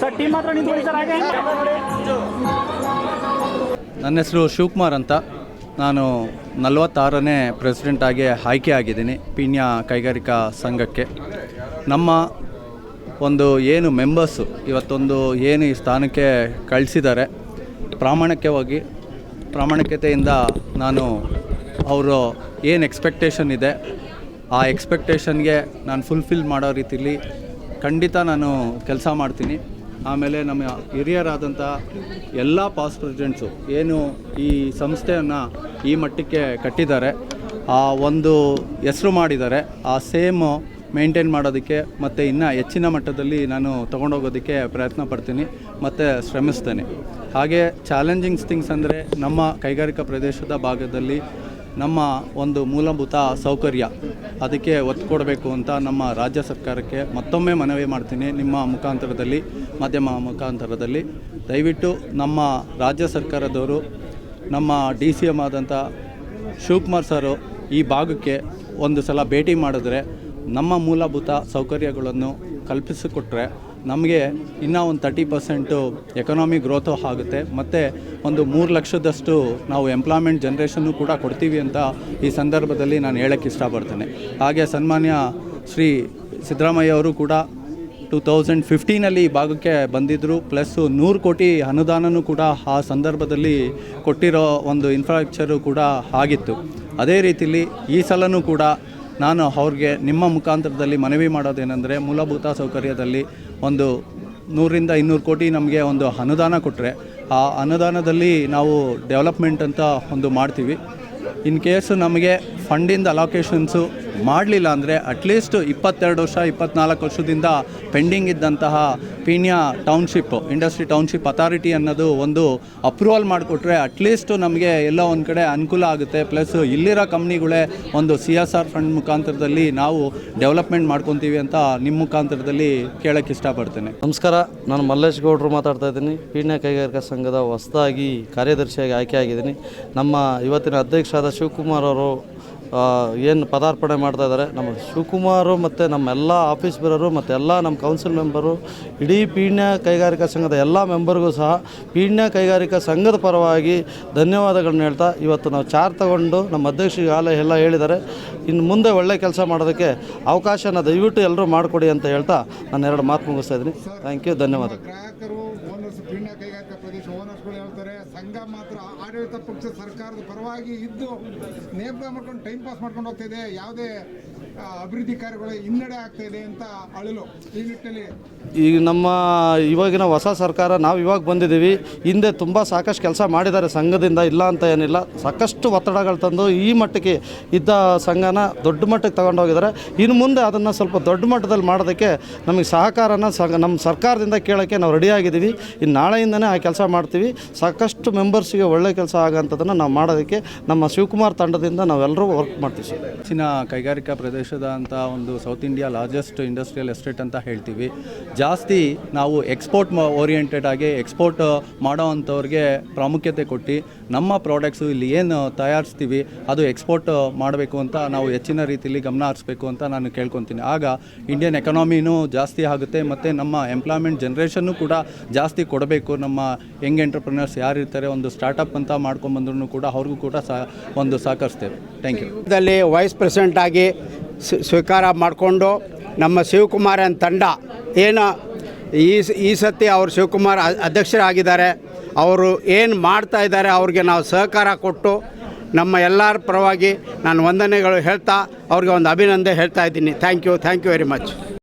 Sir ಮಾತ್ರ ನಿಂತ್ಕೊಳ್ಳಿ sir, ಹಾಗೆ? ನನ್ನ ಹೆಸರು ಶಿವಕುಮಾರ್ ಅಂತ. ನಾನು ನಲವತ್ತಾರನೇ ಪ್ರೆಸಿಡೆಂಟ್ ಆಗಿ ಆಯ್ಕೆ ಆಗಿದ್ದೀನಿ ಪೀಣ್ಯ ಕೈಗಾರಿಕಾ ಸಂಘಕ್ಕೆ. ನಮ್ಮ ಒಂದು ಏನು ಮೆಂಬರ್ಸು ಇವತ್ತೊಂದು ಏನು ಈ ಸ್ಥಾನಕ್ಕೆ ಕಳಿಸಿದ್ದಾರೆ, ಪ್ರಾಮಾಣಿಕವಾಗಿ, ಪ್ರಾಮಾಣಿಕತೆಯಿಂದ ನಾನು ಅವರು ಏನು ಎಕ್ಸ್ಪೆಕ್ಟೇಷನ್ ಇದೆ, ಆ ಎಕ್ಸ್ಪೆಕ್ಟೇಷನ್ಗೆ ನಾನು ಫುಲ್ಫಿಲ್ ಮಾಡೋ ರೀತಿಲಿ ಖಂಡಿತ ನಾನು ಕೆಲಸ ಮಾಡ್ತೀನಿ. ಆಮೇಲೆ ನಮ್ಮ ಹಿರಿಯರಾದಂಥ ಎಲ್ಲ ಪಾಸ್ಟ್ ಪ್ರೆಸಿಡೆಂಟ್ಸು ಏನು ಈ ಸಂಸ್ಥೆಯನ್ನು ಈ ಮಟ್ಟಕ್ಕೆ ಕಟ್ಟಿದ್ದಾರೆ, ಆ ಒಂದು ಹೆಸರು ಮಾಡಿದ್ದಾರೆ, ಆ ಸೇಮ್ ಮೇಂಟೈನ್ ಮಾಡೋದಕ್ಕೆ ಮತ್ತು ಇನ್ನು ಹೆಚ್ಚಿನ ಮಟ್ಟದಲ್ಲಿ ನಾನು ತೊಗೊಂಡೋಗೋದಕ್ಕೆ ಪ್ರಯತ್ನ ಪಡ್ತೀನಿ, ಮತ್ತು ಶ್ರಮಿಸ್ತೇನೆ. ಹಾಗೆ ಚಾಲೆಂಜಿಂಗ್ಸ್ ಥಿಂಗ್ಸ್ ಅಂದರೆ ನಮ್ಮ ಕೈಗಾರಿಕಾ ಪ್ರದೇಶದ ಭಾಗದಲ್ಲಿ ನಮ್ಮ ಒಂದು ಮೂಲಭೂತ ಸೌಕರ್ಯ. ಅದಕ್ಕೆ ಒತ್ತು ಕೊಡಬೇಕು ಅಂತ ನಮ್ಮ ರಾಜ್ಯ ಸರ್ಕಾರಕ್ಕೆ ಮತ್ತೊಮ್ಮೆ ಮನವಿ ಮಾಡ್ತೀನಿ ನಿಮ್ಮ ಮುಖಾಂತರದಲ್ಲಿ, ಮಾಧ್ಯಮ ಮುಖಾಂತರದಲ್ಲಿ. ದಯವಿಟ್ಟು ನಮ್ಮ ರಾಜ್ಯ ಸರ್ಕಾರದವರು, ನಮ್ಮ ಡಿ ಸಿ ಎಂ ಆದಂಥ ಶಿವಕುಮಾರ್ ಸರು ಈ ಭಾಗಕ್ಕೆ ಒಂದು ಸಲ ಭೇಟಿ ಮಾಡಿದ್ರೆ ನಮ್ಮ ಮೂಲಭೂತ ಸೌಕರ್ಯಗಳನ್ನು ಕಲ್ಪಿಸಿಕೊಟ್ರೆ ನಮಗೆ ಇನ್ನೂ ಒಂದು ತರ್ಟಿ ಪರ್ಸೆಂಟು ಎಕನಾಮಿ ಗ್ರೋಥು ಆಗುತ್ತೆ. ಮತ್ತು ಒಂದು ಮೂರು ಲಕ್ಷದಷ್ಟು ನಾವು ಎಂಪ್ಲಾಯ್ಮೆಂಟ್ ಜನ್ರೇಷನ್ನು ಕೂಡ ಕೊಡ್ತೀವಿ ಅಂತ ಈ ಸಂದರ್ಭದಲ್ಲಿ ನಾನು ಹೇಳೋಕ್ಕೆ ಇಷ್ಟಪಡ್ತೇನೆ. ಹಾಗೆ ಸನ್ಮಾನ್ಯ ಶ್ರೀ ಸಿದ್ದರಾಮಯ್ಯ ಅವರು ಕೂಡ ಟೂ ತೌಸಂಡ್ ಫಿಫ್ಟೀನಲ್ಲಿ ಈ ಭಾಗಕ್ಕೆ ಬಂದಿದ್ದರು ಪ್ಲಸ್ಸು ನೂರು ಕೋಟಿ ಅನುದಾನನೂ ಕೂಡ ಆ ಸಂದರ್ಭದಲ್ಲಿ ಕೊಟ್ಟಿರೋ ಒಂದು ಇನ್ಫ್ರಾಸ್ಟ್ರಕ್ಚರು ಕೂಡ ಆಗಿತ್ತು. ಅದೇ ರೀತಿಲಿ ಈ ಸಲನೂ ಕೂಡ ನಾನು ಅವ್ರಿಗೆ ನಿಮ್ಮ ಮುಖಾಂತರದಲ್ಲಿ ಮನವಿ ಮಾಡೋದೇನೆಂದರೆ ಮೂಲಭೂತ ಸೌಕರ್ಯದಲ್ಲಿ ಒಂದು ನೂರಿಂದ ಇನ್ನೂರು ಕೋಟಿ ನಮಗೆ ಒಂದು ಅನುದಾನ ಕೊಟ್ಟರೆ ಆ ಅನುದಾನದಲ್ಲಿ ನಾವು ಡೆವಲಪ್ಮೆಂಟ್ ಅಂತ ಒಂದು ಮಾಡ್ತೀವಿ. ಇನ್ ಕೇಸ್ ನಮಗೆ ಫಂಡಿಂದ ಅಲೋಕೇಶನ್ಸು ಮಾಡಲಿಲ್ಲ ಅಂದರೆ ಅಟ್ಲೀಸ್ಟ್ ಇಪ್ಪತ್ತೆರಡು ವರ್ಷ, ಇಪ್ಪತ್ನಾಲ್ಕು ವರ್ಷದಿಂದ ಪೆಂಡಿಂಗ್ ಇದ್ದಂತಹ Peenya township industry township authority ಅನ್ನೋದು ಒಂದು ಅಪ್ರೂವಲ್ ಮಾಡಿಕೊಟ್ರೆ ಅಟ್ಲೀಸ್ಟ್ ನಮಗೆ ಎಲ್ಲ ಒಂದು ಕಡೆ ಅನುಕೂಲ ಆಗುತ್ತೆ. ಪ್ಲಸ್ ಇಲ್ಲಿರೋ ಕಂಪ್ನಿಗಳೇ ಒಂದು ಸಿ ಎಸ್ ಆರ್ ಫಂಡ್ ಮುಖಾಂತರದಲ್ಲಿ ನಾವು ಡೆವಲಪ್ಮೆಂಟ್ ಮಾಡ್ಕೊತೀವಿ ಅಂತ ನಿಮ್ಮ ಮುಖಾಂತರದಲ್ಲಿ ಕೇಳೋಕ್ಕೆ ಇಷ್ಟಪಡ್ತೇನೆ. ನಮಸ್ಕಾರ, ನಾನು ಮಲ್ಲೇಶ್ ಗೌಡರು ಮಾತಾಡ್ತಾ ಇದ್ದೀನಿ. ಪೀಣ್ಯ ಕೈಗಾರಿಕಾ ಸಂಘದ ಹೊಸದಾಗಿ ಕಾರ್ಯದರ್ಶಿಯಾಗಿ ಆಯ್ಕೆ ಆಗಿದ್ದೀನಿ. ನಮ್ಮ ಇವತ್ತಿನ ಅಧ್ಯಕ್ಷರಾದ ಶಿವಕುಮಾರ್ ಅವರು ಏನು ಪದಾರ್ಪಣೆ ಮಾಡ್ತಾ ಇದ್ದಾರೆ ನಮ್ಮ ಶಿವಕುಮಾರು ಮತ್ತು ನಮ್ಮೆಲ್ಲ ಆಫೀಸ್ ಬೇರರು ಮತ್ತು ಎಲ್ಲ ನಮ್ಮ ಕೌನ್ಸಿಲ್ ಮೆಂಬರು ಇಡೀ ಪೀಣ್ಯ ಕೈಗಾರಿಕಾ ಸಂಘದ ಎಲ್ಲ ಮೆಂಬರ್ಗೂ ಸಹ ಪೀಣ್ಯ ಕೈಗಾರಿಕಾ ಸಂಘದ ಪರವಾಗಿ ಧನ್ಯವಾದಗಳನ್ನ ಹೇಳ್ತಾ, ಇವತ್ತು ನಾವು ಚಾರ್ ತಗೊಂಡು ನಮ್ಮ ಅಧ್ಯಕ್ಷರಿಗೆ ಆಲ ಎಲ್ಲ ಹೇಳಿದ್ದಾರೆ. ಇನ್ನು ಮುಂದೆ ಒಳ್ಳೆ ಕೆಲಸ ಮಾಡೋದಕ್ಕೆ ಅವಕಾಶನ ದಯವಿಟ್ಟು ಎಲ್ಲರೂ ಮಾಡಿಕೊಡಿ ಅಂತ ಹೇಳ್ತಾ ನಾನು ಎರಡು ಮಾತು ಮುಗಿಸ್ತಾ ಇದ್ದೀನಿ. ಥ್ಯಾಂಕ್ ಯು ಧನ್ಯವಾದಗಳು ಗ್ರಾಹಕರು ಓನರ್ಸ್ ಪೀಣ್ಯ ಕೈಗಾರಿಕಾ ಪ್ರದೇಶ ಓನರ್ಸ್ಗಳು ಹೇಳ್ತಾರೆ, ಸಂಘ ಮಾತ್ರ ಆಡಳಿತ ಪಕ್ಷ ಸರ್ಕಾರದ ಪರವಾಗಿ ಇದ್ದು ನೇಮಕ ಮಾಡ್ಕೊಂಡು ಟೈಮ್ ಪಾಸ್ ಮಾಡ್ಕೊಂಡು ಹೋಗ್ತಾ ಇದೆ. ಯಾವುದೇ ಅಭಿವೃದ್ಧಿ ಕಾರ್ಯಗಳು ಹಿನ್ನಡೆ ಆಗ್ತಾ ಇದೆ ಅಂತ ಅಳಲು ಈ ನಿಟ್ಟಿನಲ್ಲಿ ಈಗ ನಮ್ಮ ಇವಾಗಿನ ಹೊಸ ಸರ್ಕಾರ ನಾವು ಇವಾಗ ಬಂದಿದ್ದೀವಿ ಹಿಂದೆ ತುಂಬ ಸಾಕಷ್ಟು ಕೆಲಸ ಮಾಡಿದ್ದಾರೆ ಸಂಘದಿಂದ ಇಲ್ಲ ಅಂತ ಏನಿಲ್ಲ. ಸಾಕಷ್ಟು ಒತ್ತಡಗಳು ತಂದು ಈ ಮಟ್ಟಕ್ಕೆ ಇದ್ದ ಸಂಘನ ದೊಡ್ಡ ಮಟ್ಟಕ್ಕೆ ತಗೊಂಡೋಗಿದ್ದಾರೆ ಇನ್ನು ಮುಂದೆ ಅದನ್ನು ಸ್ವಲ್ಪ ದೊಡ್ಡ ಮಟ್ಟದಲ್ಲಿ ಮಾಡೋದಕ್ಕೆ ನಮಗೆ ಸಹಕಾರನ ಸಂಘ ನಮ್ಮ ಸರ್ಕಾರದಿಂದ ಕೇಳೋಕ್ಕೆ ನಾವು ರೆಡಿಯಾಗಿದ್ದೀವಿ ಇನ್ನು ನಾಳೆಯಿಂದನೇ ಆ ಕೆಲಸ ಮಾಡ್ತೀವಿ. ಸಾಕಷ್ಟು ಮೆಂಬರ್ಸಿಗೆ ಒಳ್ಳೆ ಕೆಲಸ ಆಗೋಂಥದ್ದನ್ನು ನಾವು ಮಾಡೋದಕ್ಕೆ ನಮ್ಮ ಶಿವಕುಮಾರ್ ತಂಡದಿಂದ ನಾವೆಲ್ಲರೂ ವರ್ಕ್ ಮಾಡ್ತೀವಿ ಸರ್. ಹೆಚ್ಚಿನ ಕೈಗಾರಿಕಾ ಪ್ರದೇಶದ ಅಂತ ಒಂದು south India largest industrial estate ಅಂತ ಹೇಳ್ತೀವಿ. ಜಾಸ್ತಿ ನಾವು ಎಕ್ಸ್ಪೋರ್ಟ್ ಓರಿಯೆಂಟೆಡ್ ಆಗಿ ಎಕ್ಸ್ಪೋರ್ಟ್ ಮಾಡೋ ಅಂಥವ್ರಿಗೆ ಪ್ರಾಮುಖ್ಯತೆ ಕೊಟ್ಟು ನಮ್ಮ ಪ್ರಾಡಕ್ಟ್ಸು ಇಲ್ಲಿ ಏನು ತಯಾರಿಸ್ತೀವಿ, ಅದು ಎಕ್ಸ್ಪೋರ್ಟ್ ಮಾಡಬೇಕು ಅಂತ ನಾವು ಹೆಚ್ಚಿನ ರೀತಿಯಲ್ಲಿ ಗಮನ ಹರಿಸ್ಬೇಕು ಅಂತ ನಾನು ಕೇಳ್ಕೊತೀನಿ. ಆಗ ಇಂಡಿಯನ್ ಎಕನಾಮಿನೂ ಜಾಸ್ತಿ ಆಗುತ್ತೆ ಮತ್ತು ನಮ್ಮ ಎಂಪ್ಲಾಯ್ಮೆಂಟ್ ಜನ್ರೇಷನ್ನು ಕೂಡ ಜಾಸ್ತಿ ಕೊಡಬೇಕು. ನಮ್ಮ ಯಂಗ್ ಎಂಟರ್ಪ್ರಿನರ್ಸ್ ಯಾರಿರ್ತಾರೆ ಒಂದು ಸ್ಟಾರ್ಟಪ್ ಅಂತ ಮಾಡ್ಕೊಂಡ್ಬಂದ್ರು ಕೂಡ ಅವ್ರಿಗೂ ಕೂಡ ಸಹ ಒಂದು ಸಹಕರಿಸ್ತೇವೆ. ಥ್ಯಾಂಕ್ ಯು ವೈಸ್ ಪ್ರೆಸಿಡೆಂಟ್ ಆಗಿ ಸ್ವೀಕಾರ ಮಾಡಿಕೊಂಡು ನಮ್ಮ ಶಿವಕುಮಾರನ ತಂಡ ಏನು ಈ ಈ ಸತಿ ಅವರು ಶಿವಕುಮಾರ್ ಅಧ್ಯಕ್ಷರಾಗಿದ್ದಾರೆ. ಅವರು ಏನು ಮಾಡ್ತಾ ಇದ್ದಾರೆ ಅವ್ರಿಗೆ ನಾವು ಸಹಕಾರ ಕೊಟ್ಟು ನಮ್ಮ ಎಲ್ಲರ ಪರವಾಗಿ ನಾನು ವಂದನೆಗಳು ಹೇಳ್ತಾ ಅವ್ರಿಗೆ ಒಂದು ಅಭಿನಂದನೆ ಹೇಳ್ತಾ ಇದ್ದೀನಿ. Thank you thank you very much.